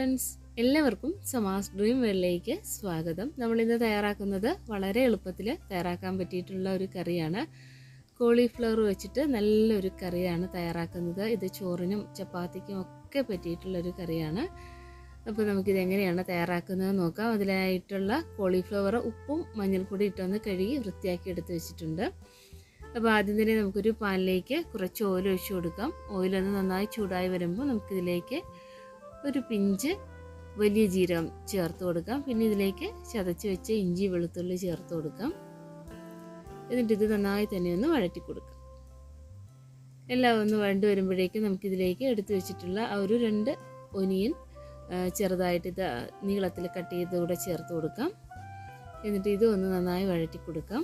എല്ലാവർക്കും സമാസ് ഡ്രീം വേളിലേക്ക് സ്വാഗതം. നമ്മളിന്ന് തയ്യാറാക്കുന്നത് വളരെ എളുപ്പത്തിൽ തയ്യാറാക്കാൻ പറ്റിയിട്ടുള്ള ഒരു കറിയാണ്. കോളിഫ്ലവർ വെച്ചിട്ട് നല്ലൊരു കറിയാണ് തയ്യാറാക്കുന്നത്. ഇത് ചോറിനും ചപ്പാത്തിക്കും ഒക്കെ പറ്റിയിട്ടുള്ളൊരു കറിയാണ്. അപ്പോൾ നമുക്കിത് എങ്ങനെയാണ് തയ്യാറാക്കുന്നത് നോക്കാം. അതിലായിട്ടുള്ള കോളിഫ്ലവർ ഉപ്പും മഞ്ഞൾപ്പൊടി ഇട്ടൊന്ന് കഴുകി വൃത്തിയാക്കി എടുത്ത് വെച്ചിട്ടുണ്ട്. അപ്പോൾ ആദ്യം തന്നെ നമുക്കൊരു പാനിലേക്ക് കുറച്ച് ഓയിൽ ഒഴിച്ചു കൊടുക്കാം. ഓയിലൊന്ന് നന്നായി ചൂടായി വരുമ്പോൾ നമുക്കിതിലേക്ക് ഒരു പിഞ്ച് വലിയ ജീരകം ചേർത്ത് കൊടുക്കാം. പിന്നെ ഇതിലേക്ക് ചതച്ച് വെച്ച ഇഞ്ചി വെളുത്തുള്ളി ചേർത്ത് കൊടുക്കാം. എന്നിട്ട് ഇത് നന്നായി തന്നെ ഒന്ന് വഴറ്റി കൊടുക്കാം. എല്ലാം ഒന്ന് വഴണ്ട് വരുമ്പോഴേക്കും നമുക്കിതിലേക്ക് എടുത്തു വെച്ചിട്ടുള്ള ആ ഒരു രണ്ട് ഒനിയൻ ചെറുതായിട്ട് ഇത് നീളത്തിൽ കട്ട് ചെയ്ത് കൂടെ ചേർത്ത് കൊടുക്കാം. എന്നിട്ട് ഇത് ഒന്ന് നന്നായി വഴറ്റി കൊടുക്കാം.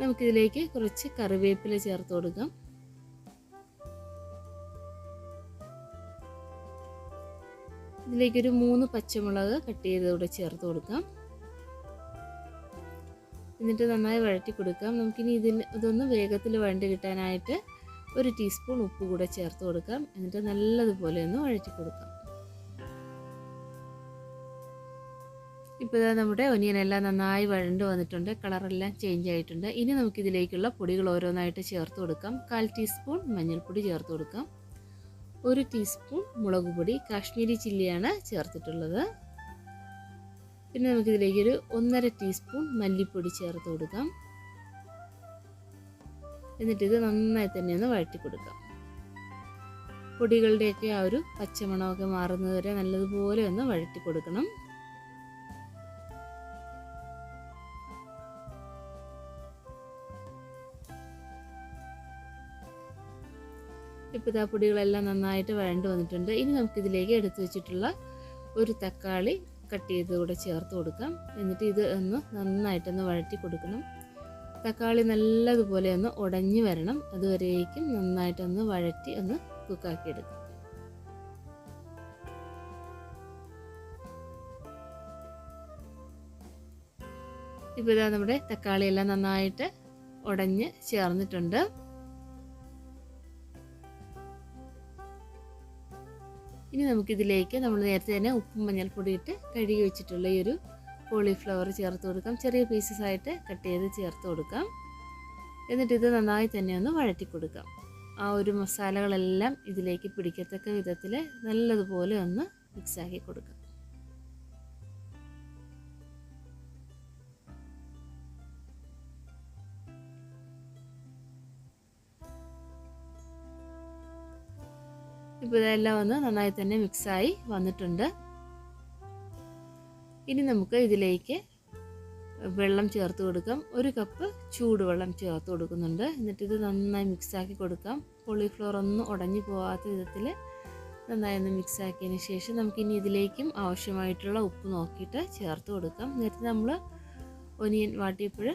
നമുക്കിതിലേക്ക് കുറച്ച് കറിവേപ്പില ചേർത്ത് കൊടുക്കാം. ഇതിലേക്കൊരു മൂന്ന് പച്ചമുളക് കട്ട് ചെയ്തൂടെ ചേർത്ത് കൊടുക്കാം. എന്നിട്ട് നന്നായി വഴറ്റി കൊടുക്കാം. നമുക്കിനി ഇതിന് ഇതൊന്ന് വേഗത്തിൽ വഴണ്ട് കിട്ടാനായിട്ട് ഒരു ടീസ്പൂൺ ഉപ്പ് കൂടെ ചേർത്ത് കൊടുക്കാം. എന്നിട്ട് നല്ലതുപോലെ ഒന്ന് വഴറ്റി കൊടുക്കാം. ഇപ്പോൾ നമ്മുടെ ഒനിയനെല്ലാം നന്നായി വഴണ്ട് വന്നിട്ടുണ്ട് കളറെല്ലാം ചേഞ്ച് ആയിട്ടുണ്ട്. ഇനി നമുക്കിതിലേക്കുള്ള പൊടികൾ ഓരോന്നായിട്ട് ചേർത്ത് കൊടുക്കാം. കാൽ ടീസ്പൂൺ മഞ്ഞൾപ്പൊടി ചേർത്ത് കൊടുക്കാം. ഒരു ടീസ്പൂൺ മുളക് പൊടി കാശ്മീരി ചില്ലിയാണ് ചേർത്തിട്ടുള്ളത്. പിന്നെ നമുക്കിതിലേക്ക് ഒരു ഒന്നര ടീസ്പൂൺ മല്ലിപ്പൊടി ചേർത്ത് കൊടുക്കാം. എന്നിട്ടിത് നന്നായി തന്നെ ഒന്ന് വഴറ്റി കൊടുക്കാം. പൊടികളുടെയൊക്കെ ആ ഒരു പച്ചമണമൊക്കെ മാറുന്നത് വരെ നല്ലതുപോലെ ഒന്ന് വഴറ്റി കൊടുക്കണം. ഇപ്പോൾ ഇതാ പൊടികളെല്ലാം നന്നായിട്ട് വഴണ്ട് വന്നിട്ടുണ്ട്. ഇനി നമുക്കിതിലേക്ക് എടുത്തു വെച്ചിട്ടുള്ള ഒരു തക്കാളി കട്ട് ചെയ്ത് കൂടെ ചേർത്ത് കൊടുക്കാം. എന്നിട്ട് ഇത് ഒന്ന് നന്നായിട്ടൊന്ന് വഴറ്റി കൊടുക്കണം. തക്കാളി നല്ലതുപോലെ ഒന്ന് ഉടഞ്ഞു വരണം. അതുവരേക്കും നന്നായിട്ടൊന്ന് വഴറ്റി ഒന്ന് കുക്കാക്കി എടുക്കാം ഇപ്പോൾ ഇതാ നമ്മുടെ തക്കാളിയെല്ലാം നന്നായിട്ട് ഉടഞ്ഞ് ചേർന്നിട്ടുണ്ട്. ഇനി നമുക്കിതിലേക്ക് നമ്മൾ നേരത്തെ തന്നെ ഉപ്പും മഞ്ഞൾപ്പൊടി ഇട്ട് കഴുകി വെച്ചിട്ടുള്ള ഈ ഒരു കോളിഫ്ലവർ ചേർത്ത് കൊടുക്കാം. ചെറിയ പീസസ് ആയിട്ട് കട്ട് ചെയ്ത് ചേർത്ത് കൊടുക്കാം. എന്നിട്ട് ഇത് നന്നായി തന്നെ ഒന്ന് വഴറ്റി കൊടുക്കാം. ആ ഒരു മസാലകളെല്ലാം ഇതിലേക്ക് പിടിക്കത്തക്ക വിധത്തിൽ നല്ലതുപോലെ ഒന്ന് മിക്സാക്കി കൊടുക്കാം. ഇപ്പോൾ ഇതെല്ലാം ഒന്ന് നന്നായി തന്നെ മിക്സായി വന്നിട്ടുണ്ട്. ഇനി നമുക്ക് ഇതിലേക്ക് വെള്ളം ചേർത്ത് കൊടുക്കാം. ഒരു കപ്പ് ചൂടുവെള്ളം ചേർത്ത് കൊടുക്കുന്നുണ്ട്. എന്നിട്ട് ഇത് നന്നായി മിക്സാക്കി കൊടുക്കാം. കോളിഫ്ലവർ ഒന്നും ഉടഞ്ഞു പോകാത്ത വിധത്തിൽ നന്നായി ഒന്ന് മിക്സാക്കിയതിന് ശേഷം നമുക്കിനി ഇതിലേക്കും ആവശ്യമായിട്ടുള്ള ഉപ്പ് നോക്കിയിട്ട് ചേർത്ത് കൊടുക്കാം. നേരത്തെ നമ്മൾ ഒനിയൻ വാട്ടിയപ്പോൾ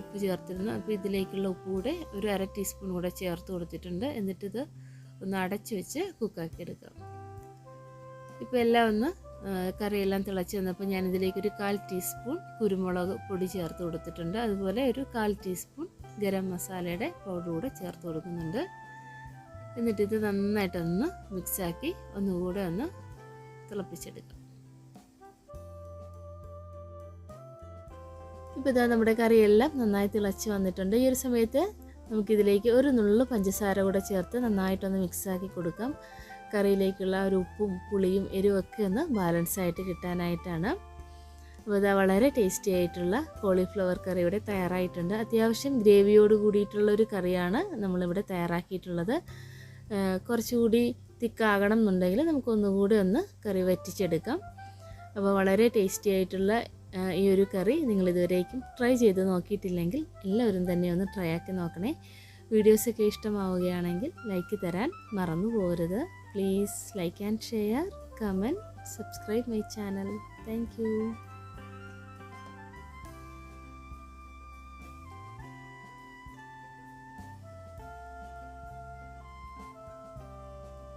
ഉപ്പ് ചേർത്തിരുന്നു. അപ്പോൾ ഇതിലേക്കുള്ള ഉപ്പ് കൂടെ ഒരു അര ടീസ്പൂൺ കൂടെ ചേർത്ത് കൊടുത്തിട്ടുണ്ട്. എന്നിട്ടിത് ഒന്ന് അടച്ചു വെച്ച് കുക്കാക്കി എടുക്കാം. ഇപ്പോൾ എല്ലാം ഒന്ന് കറിയെല്ലാം തിളച്ച് വന്നപ്പോൾ ഞാൻ ഇതിലേക്ക് കാൽ ടീസ്പൂൺ കുരുമുളക് പൊടി ചേർത്ത് കൊടുത്തിട്ടുണ്ട്. അതുപോലെ ഒരു കാൽ ടീസ്പൂൺ ഗരം മസാലയുടെ പൗഡർ കൂടെ ചേർത്ത് കൊടുക്കുന്നുണ്ട്. എന്നിട്ട് ഇത് നന്നായിട്ടൊന്ന് മിക്സാക്കി ഒന്നുകൂടെ ഒന്ന് തിളപ്പിച്ചെടുക്കാം. ഇപ്പോൾ ഇതാ നമ്മുടെ കറിയെല്ലാം നന്നായി തിളച്ച് വന്നിട്ടുണ്ട്. ഈ ഒരു സമയത്ത് നമുക്കിതിലേക്ക് ഒരു നുള്ളു പഞ്ചസാര കൂടെ ചേർത്ത് നന്നായിട്ടൊന്ന് മിക്സാക്കി കൊടുക്കാം. കറിയിലേക്കുള്ള ഒരു ഉപ്പും പുളിയും എരിവൊക്കെ ഒന്ന് ബാലൻസ് ആയിട്ട് കിട്ടാനായിട്ടാണ്. അപ്പോൾ ഇതാ വളരെ ടേസ്റ്റി ആയിട്ടുള്ള കോളിഫ്ലവർ കറി ഇവിടെ തയ്യാറായിട്ടുണ്ട്. അത്യാവശ്യം ഗ്രേവിയോട് കൂടിയിട്ടുള്ള ഒരു കറിയാണ് നമ്മളിവിടെ തയ്യാറാക്കിയിട്ടുള്ളത്. കുറച്ചുകൂടി തിക്കാകണം എന്നുണ്ടെങ്കിൽ നമുക്കൊന്നുകൂടി ഒന്ന് കറി വറ്റിച്ചെടുക്കാം. അപ്പോൾ വളരെ ടേസ്റ്റി ആയിട്ടുള്ള ഈ ഒരു കറി നിങ്ങൾ ഇതുവരേക്കും ട്രൈ ചെയ്ത് നോക്കിയിട്ടില്ലെങ്കിൽ എല്ലാവരും തന്നെ ഒന്ന് ട്രൈ ആക്കി നോക്കണേ. വീഡിയോസൊക്കെ ഇഷ്ടമാവുകയാണെങ്കിൽ ലൈക്ക് തരാൻ മറന്നു പോകരുത്. Please like and share comment subscribe my channel thank